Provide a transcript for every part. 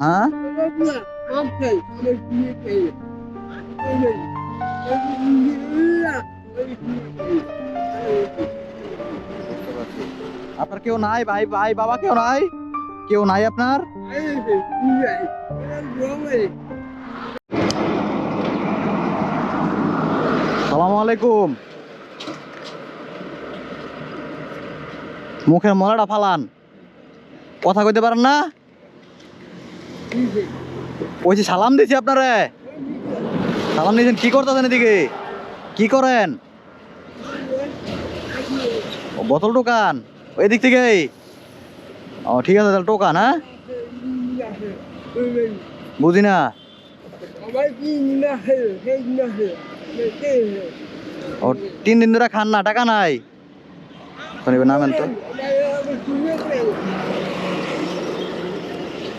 হ্যাঁ? আপনার কেউ নাই? ভাই ভাই, বাবা কেউ নাই? কেউ নাই আপনার? সালাম আলাইকুম। মুখের মলাটা ফালান। কথা কইতে পারেন না? ওই যে সালাম দিছি আপনারে। সালাম দিয়েছেন কি করতেছেন এদিকে? কি করেন? ও, বোতল টোকান? ওই দিক থেকে ও ঠিক আছে তাহলে টোকান হ্যাঁ? বুঝি না? ও তিন দিন ধরে খান না টাকা নাই। নামেন তো।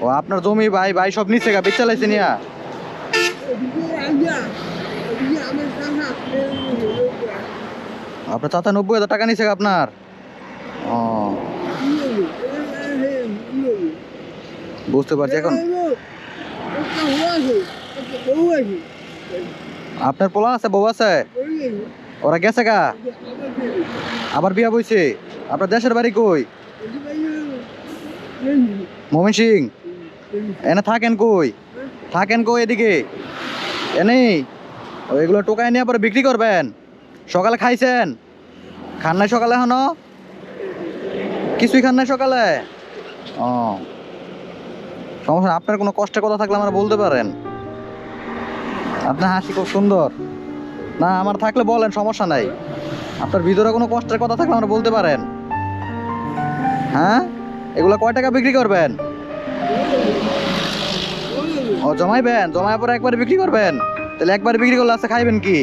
ও, আপনার জমি, ভাই ভাই সব নিচে গা, বেচ চালাইছে নিয়া। আপনার চাচা নব্বই হাজার টাকা নিচে গা আপনার। ও। বুঝতে পারছি, এখন। আপনার পোলা আছে, বউ আছে? ওরা গেছে গা। আবার বিয়া বইছে। আপনার দেশের বাড়ি কই? মোমিন সিং, এনে থাকেন কই? থাকেন কই এদিকে? এনে, ও এগুলো টোকায় নিয়ে পরে বিক্রি করবেন। সকালে খাইছেন? খান নাই সকালে এখনও? কিছুই খান নাই সকালে? ও। সমস্যা আপনার কোনো কষ্টের কথা থাকলে আমার বলতে পারেন। আপনার হাসি খুব সুন্দর। না, আমার থাকলে বলেন, সমস্যা নাই। আপনার ভিতরে কোনো কষ্টের কথা থাকলে আমার বলতে পারেন। হ্যাঁ? এগুলো কয় টাকা বিক্রি করবেন? ও জমাইবেন জমায় পরে একবার বিক্রি করবেন? তাহলে একবার বিক্রি করলে আছে খাইবেন কি?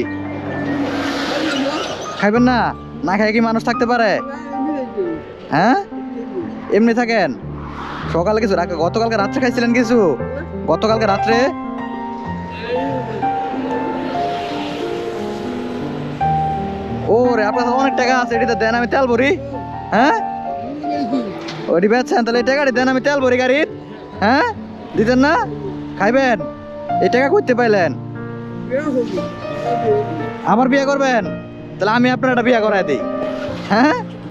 খাইবেন না? না খাই কি মানুষ থাকতে পারে? হ্যাঁ? এমনি থাকেন? সকালে কিছু গতকালকে রাত্রে খাইছিলেন কিছু? গতকালকে রাত্রে? ও রে আপনার অনেক টাকা আছে, এটিতে দেন, আমি তেল ভরি। হ্যাঁ? ওটি বেচছেন তাহলে এই টাকাটি দেন আমি তেল ভরি গাড়ির। হ্যাঁ? দিতেন না? খাইবেন? এই টাকা করতে পাইলেন? আমার বিয়ে করবেন? তাহলে আমি আপনার একটা বিয়ে করাই দিই। হ্যাঁ?